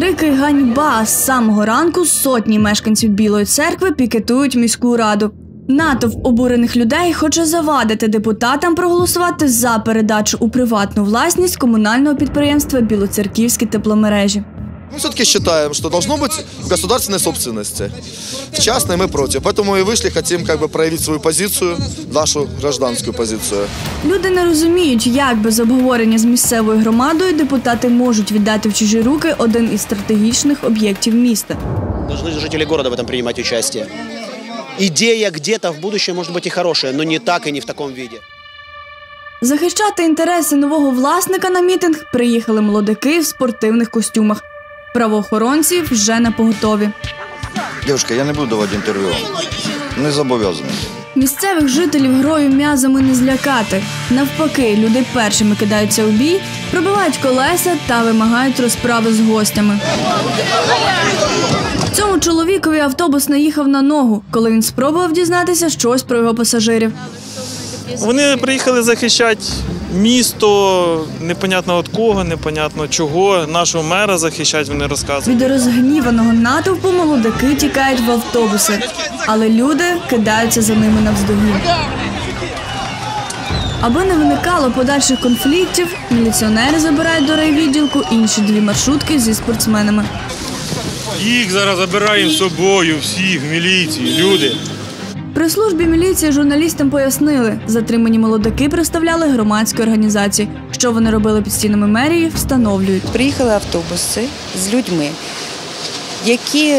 крики ганьба з самого ранку сотні мешканців Білої церкви пікетують міську раду. Натовп обурених людей хоче завадити депутатам проголосувати за передачу у приватну власність комунального підприємства Білоцерківські тепломережі. Мы все-таки считаем, что должно быть в государственной собственности. В частной мы против. Поэтому мы и вышли, хотим как бы проявить свою позицию, нашу гражданскую позицию. Люди не розуміють, як без обговорення з місцевою громадою депутати можуть віддати в чужі руки один із стратегічних об'єктів міста. Должны жители города в этом принимать участие. Идея где-то в будущем может быть и хорошая, но не так и не в таком виде. Захищати інтереси нового власника на мітинг приїхали молодики в спортивних костюмах. Правоохоронці вже на поготові. Девушка, я не буду давати інтерв'ю. Не зобов'язаний. Місцевих жителів грою м'язами не злякати. Навпаки, люди першими кидаються у бій, пробивають колеса та вимагають розправи з гостями. Цьому чоловікові автобус наїхав на ногу, коли він спробував дізнатися щось про його пасажирів. Вони приїхали захищати місто, непонятно від кого, непонятно чого. Нашого мера захищати вони розказують. Від розгніваного натовпу молодики тікають в автобуси, але люди кидаються за ними навздогін. Аби не виникало подальших конфліктів, міліціонери забирають до райвідділку інші дві маршрутки зі спортсменами. Їх зараз забираємо з собою, всіх в міліції, люди. При службі міліції журналістам пояснили, затримані молодики представляли громадські організації. Що вони робили під стінами мерії, встановлюють. Приїхали автобуси з людьми, які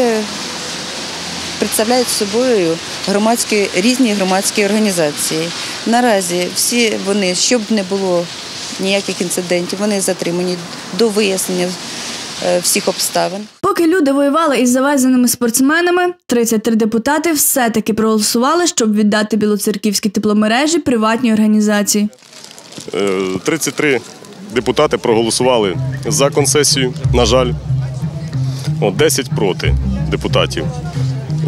представляють собою громадські різні громадські організації. Наразі всі вони, щоб не було ніяких інцидентів, вони затримані до вияснення е, всіх обставин. Поки люди воювали із завезеними спортсменами, 33 депутати все-таки проголосували, щоб віддати білоцерківські тепломережі приватній організації. Е, 33 депутати проголосували за концесію, на жаль. От 10 проти депутатів.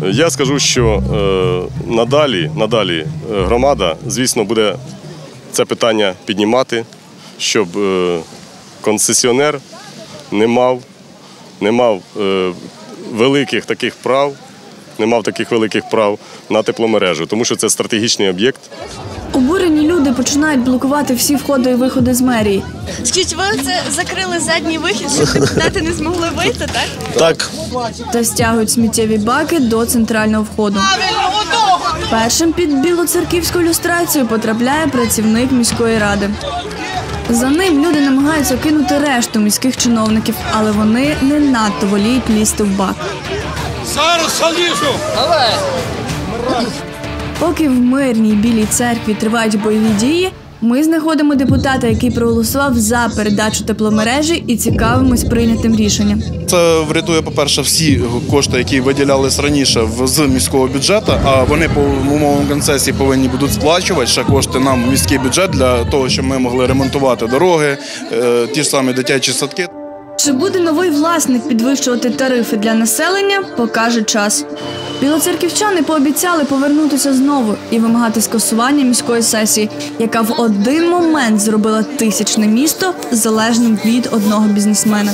Е, Я скажу, що е, надалі, надалі е, громада, звісно, буде це питання піднімати, щоб е, концесіонер не мав, не мав е, великих таких прав, не мав таких великих прав на тепломережу, тому що це стратегічний об'єкт. Обурені люди починають блокувати всі входи і виходи з мерії. Скажіть, ви це закрили задній вихід, щоб депутати не змогли вийти, так? Так. та стягують сміттєві баки до центрального входу. Першим під білоцерківську люстрацію потрапляє працівник міської ради. За ним люди намагаються кинути решту міських чиновників, але вони не надто воліють лізти в бак. Зараз салішу! Поки в мирній білій церкві тривають бойові дії, ми знаходимо депутата, який проголосував за передачу тепломережі і цікавимось прийнятим рішенням. Це врятує, по-перше, всі кошти, які виділялись раніше з міського бюджету, а вони по умовам концесії повинні будуть сплачувати ще кошти нам в міський бюджет для того, щоб ми могли ремонтувати дороги, е, ті ж самі дитячі садки. Чи буде новий власник підвищувати тарифи для населення, покаже час. Білоцерківчани пообіцяли повернутися знову і вимагати скасування міської сесії, яка в один момент зробила тисячне місто залежним від одного бізнесмена.